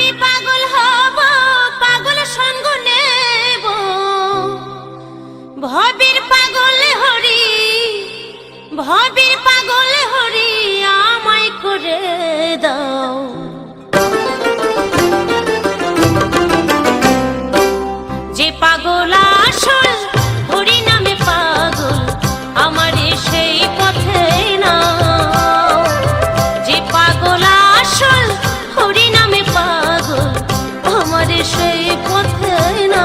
আমি পাগল হব, পাগল সঙ্গ নেব। ভবির পাগল হরি, ভবির পাগল হরি আমায় করে দাও। যে পাগল আসল সেই পথে না।